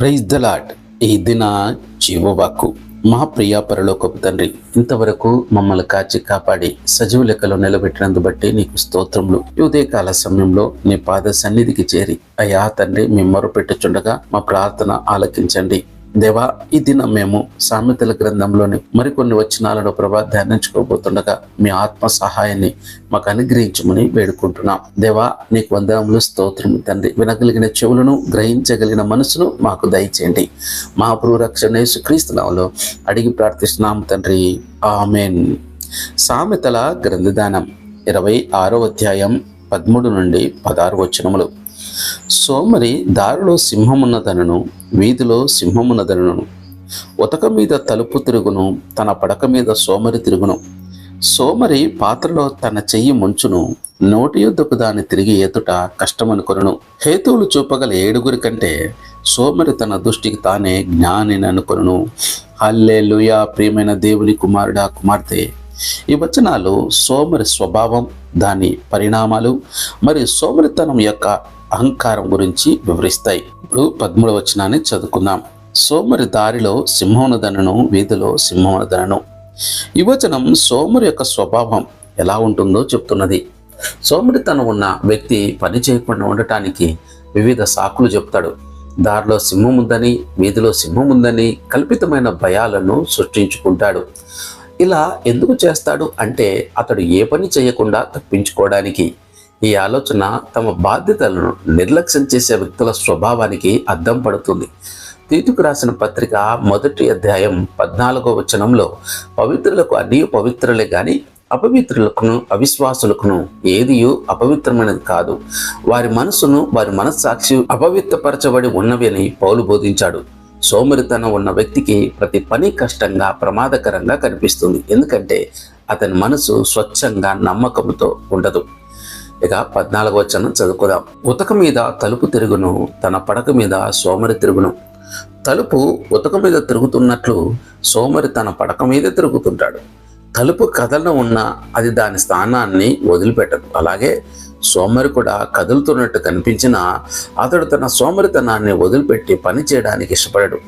Praise the lord ఈ దిన జీవవాకు మా ప్రియ పరలోకపు తండ్రి ఇంతవరకు మమ్మల్ని కాచి కాపాడి సజీవ లెక్కలో నిలబెట్టినందు బట్టి నీకు స్తోత్రములు. ఉదయకాల సమయంలో నీ పాద సన్నిధికి చేరి అయ్యా తండ్రి మేము మొరపెట్టుచుండగా మా ప్రార్థన ఆలకించండి. దేవా ఈ దినం మేము సామెతల గ్రంథంలోని మరికొన్ని వచనాలను ప్రభా ధ్యానించుకోబోతుండగా మీ ఆత్మ సహాయాన్ని మాకు అనుగ్రహించమని వేడుకుంటున్నాం. దేవా నీకు వందనములు స్తోత్రం తండ్రి. వినగలిగిన చెవులను గ్రహించగలిగిన మనసును మాకు దయచేయండి. మా రక్షణ క్రీస్తునామలో అడిగి ప్రార్థిస్తున్నాం తండ్రి. ఆమెన్. సామెతల గ్రంథదానం ఇరవై ఆరో అధ్యాయం పదమూడు నుండి పదహారు వచనములు. సోమరి దారిలో సింహమున్నదనను వీధిలో సింహమున్నదనను ఉతక మీద తలుపు తిరుగును తన పడక మీద సోమరి తిరుగును. సోమరి పాత్రలో తన చెయ్యి ముంచును నోటి యుద్ధకు దాన్ని తిరిగి ఎదుట కష్టమనుకొనను. హేతువులు చూపగల ఏడుగురి కంటే సోమరి తన దృష్టికి తానే జ్ఞానిని అనుకొనును హల్లే ప్రియమైన దేవుని కుమారుడా కుమార్తె ఈ వచనాలు సోమరి స్వభావం దాని పరిణామాలు మరియు సోమరితనం యొక్క అహంకారం గురించి వివరిస్తాయి. ఇప్పుడు పదమూడవ వచనాన్ని చదువుకుందాం. సోమరి దారిలో సింహమునదనను వీధిలో సింహమునదనను ఈ వచనం సోమరి యొక్క స్వభావం ఎలా ఉంటుందో చెప్తున్నది. సోమరితనం ఉన్న వ్యక్తి పని చేయకుండా ఉండటానికి వివిధ సాకులు చెప్తాడు. దారిలో సింహం ఉందని వీధిలో సింహం ఉందని కల్పితమైన భయాలను సృష్టించుకుంటాడు. ఇలా ఎందుకు చేస్తాడు అంటే అతడు ఏ పని చేయకుండా తప్పించుకోవడానికి. ఈ ఆలోచన తమ బాధ్యతలను నిర్లక్ష్యం చేసే వ్యక్తుల స్వభావానికి అద్దం పడుతుంది. తీతుకు రాసిన పత్రిక మొదటి అధ్యాయం పద్నాలుగో వచనంలో పవిత్రులకు అన్ని పవిత్రులే కానీ అపవిత్రులకును అవిశ్వాసులకును ఏదియు అపవిత్రమైనది కాదు. వారి మనసును వారి మనస్సాక్షి అపవిత్రపరచబడి ఉన్నవి అని పౌలు బోధించాడు. సోమరితనం ఉన్న వ్యక్తికి ప్రతి పని కష్టంగా ప్రమాదకరంగా కనిపిస్తుంది. ఎందుకంటే అతని మనసు స్వచ్ఛంగా నమ్మకంతో ఉండదు. ఇక పద్నాలుగో చనం చదువుకుందాం. ఉతక మీద తలుపు తిరుగును తన పడక మీద సోమరి తిరుగును. తలుపు ఉతక మీద తిరుగుతున్నట్లు సోమరి తన పడక మీద తిరుగుతుంటాడు. తలుపు కదలను ఉన్న అది దాని స్థానాన్ని వదిలిపెట్టదు. అలాగే సోమరి కూడా కదులుతున్నట్టు కనిపించినా అతడు తన సోమరితనాన్ని వదిలిపెట్టి పని చేయడానికి ఇష్టపడడు.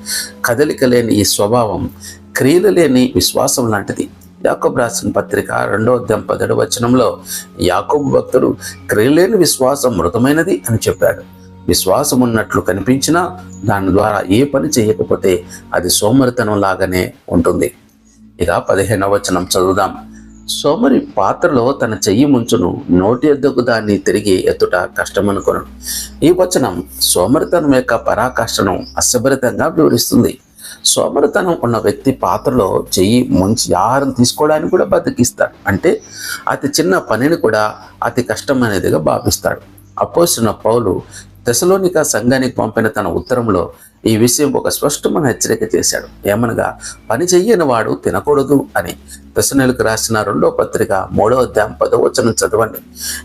కదలిక లేని ఈ స్వభావం క్రియలు లేని విశ్వాసం లాంటిది. యాకోబు రాసిన పత్రిక రెండో అధ్యాయం పదడు వచనంలో యాకోబు భక్తుడు క్రియలేని విశ్వాసం మృతమైనది అని చెప్పాడు. విశ్వాసం ఉన్నట్లు కనిపించినా దాని ద్వారా ఏ పని చేయకపోతే అది సోమరితనం లాగానే ఉంటుంది. ఇక పదిహేనవ వచనం చదువుదాం. సోమరి పాత్రలో తన చెయ్యి ముంచును నోటి ఎద్దుకు దాన్ని తిరిగి ఎత్తుట కష్టమనుకొను. ఈ వచనం సోమరితనం యొక్క పరాకాష్ఠను అసభరితంగా వివరిస్తుంది. సోమరితనం ఉన్న వ్యక్తి పాత్రలో చెయ్యి ముంచి ఆహారం తీసుకోవడానికి కూడా బతికిస్తాడు. అంటే అతి చిన్న పనిని కూడా అతి కష్టమైనదిగా భావిస్తాడు. అపోసిన పౌలు దశలోనిక సంఘానికి పంపిన తన ఉత్తరంలో ఈ విషయం ఒక స్పష్టమైన హెచ్చరిక చేశాడు. ఏమనగా పని చెయ్యని వాడు తినకూడదు అని తెసనెలకు రాసిన రెండో పత్రిక మూడో అధ్యాయం పదో వచనం చదవండి.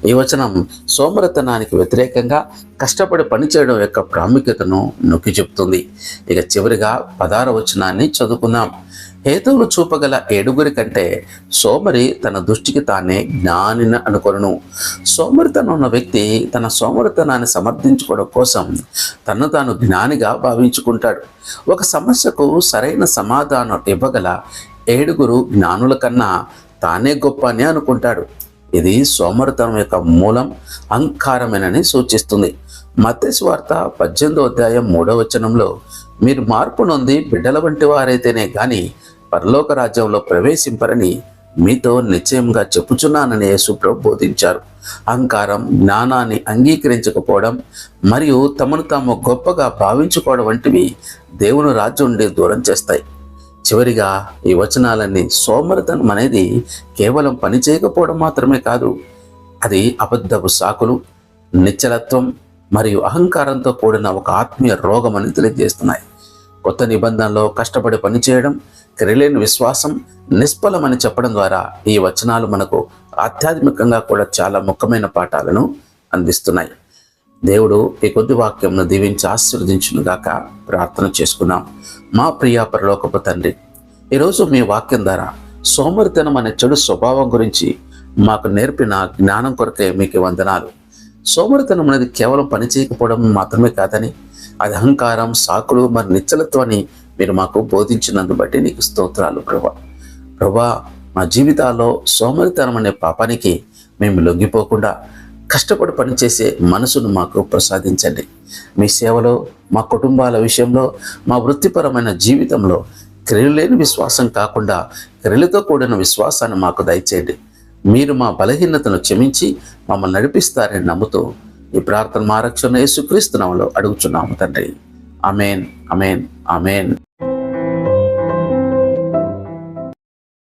ఈ వచనం సోమరతనానికి వ్యతిరేకంగా కష్టపడి పని చేయడం యొక్క ప్రాముఖ్యతను నొక్కి చెప్తుంది. ఇక చివరిగా పదార వచనాన్ని చదువుకుందాం. హేతువులు చూపగల ఏడుగురి కంటే సోమరి తన దృష్టికి తానే జ్ఞానిని అనుకొను సోమరితనం ఉన్న వ్యక్తి తన సోమరితనాన్ని సమర్థించుకోవడం కోసం తను తాను జ్ఞానిగా భావించుకుంటాడు. ఒక సమస్యకు సరైన సమాధానం ఇవ్వగల ఏడుగురు జ్ఞానుల కన్నా తానే గొప్ప అని అనుకుంటాడు. ఇది సోమరితనం యొక్క మూలం అహంకారమేనని సూచిస్తుంది. మత్స్వార్త పద్దెనిమిదో అధ్యాయం మూడో వచనంలో మీరు మార్పు నొంది బిడ్డల వంటి వారైతేనే గాని పరలోక రాజ్యంలో ప్రవేశింపరని మీతో నిశ్చయంగా చెప్పుచున్నానని యేసుప్రభు బోధించారు. అహంకారం జ్ఞానాన్ని అంగీకరించకపోవడం మరియు తమను తాము గొప్పగా భావించుకోవడం వంటివి దేవుని రాజ్యం నుండి దూరం చేస్తాయి. చివరిగా ఈ వచనాలన్నీ సోమరితనం అనేది కేవలం పని చేయకపోవడం మాత్రమే కాదు అది అబద్ధపు సాకులు నిశ్చలత్వం మరియు అహంకారంతో కూడిన ఒక ఆత్మీయ రోగం అని తెలియజేస్తున్నాయి. కొత్త నిబంధనలో కష్టపడి పనిచేయడం క్రియలేని విశ్వాసం నిష్ఫలమని చెప్పడం ద్వారా ఈ వచనాలు మనకు ఆధ్యాత్మికంగా కూడా చాలా ముఖ్యమైన పాఠాలను అందిస్తున్నాయి. దేవుడు ఈ కొద్ది వాక్యంను దీవించి ఆశీర్వదించునుగాక ప్రార్థన చేసుకున్నాం. మా ప్రియ పరలోకపు తండ్రి ఈరోజు మీ వాక్యం ద్వారా సోమరితనం అనే చెడు స్వభావం గురించి మాకు నేర్పిన జ్ఞానం కొరకే మీకు వందనాలు. సోమరితనం అనేది కేవలం పని చేయకపోవడం మాత్రమే కాదని అది అహంకారం సాకులు మరి నిచ్చలత్వాన్ని మీరు మాకు బోధించినందు బట్టి నీకు స్తోత్రాలు ప్రభా. ప్రభా మా జీవితాల్లో సోమరితనం అనే పాపానికి మేము లొంగిపోకుండా కష్టపడి పనిచేసే మనసును మాకు ప్రసాదించండి. మీ సేవలో మా కుటుంబాల విషయంలో మా వృత్తిపరమైన జీవితంలో క్రియలేని విశ్వాసం కాకుండా క్రియలతో కూడిన విశ్వాసాన్ని మాకు దయచేయండి. మీరు మా బలహీనతను క్షమించి మమ్మల్ని నడిపిస్తారని నమ్ముతూ ఈ ప్రార్థన మా రక్షణ యేసుక్రీస్తునామలో అడుగుచున్నాము తండ్రి. అమేన్ అమేన్ అమేన్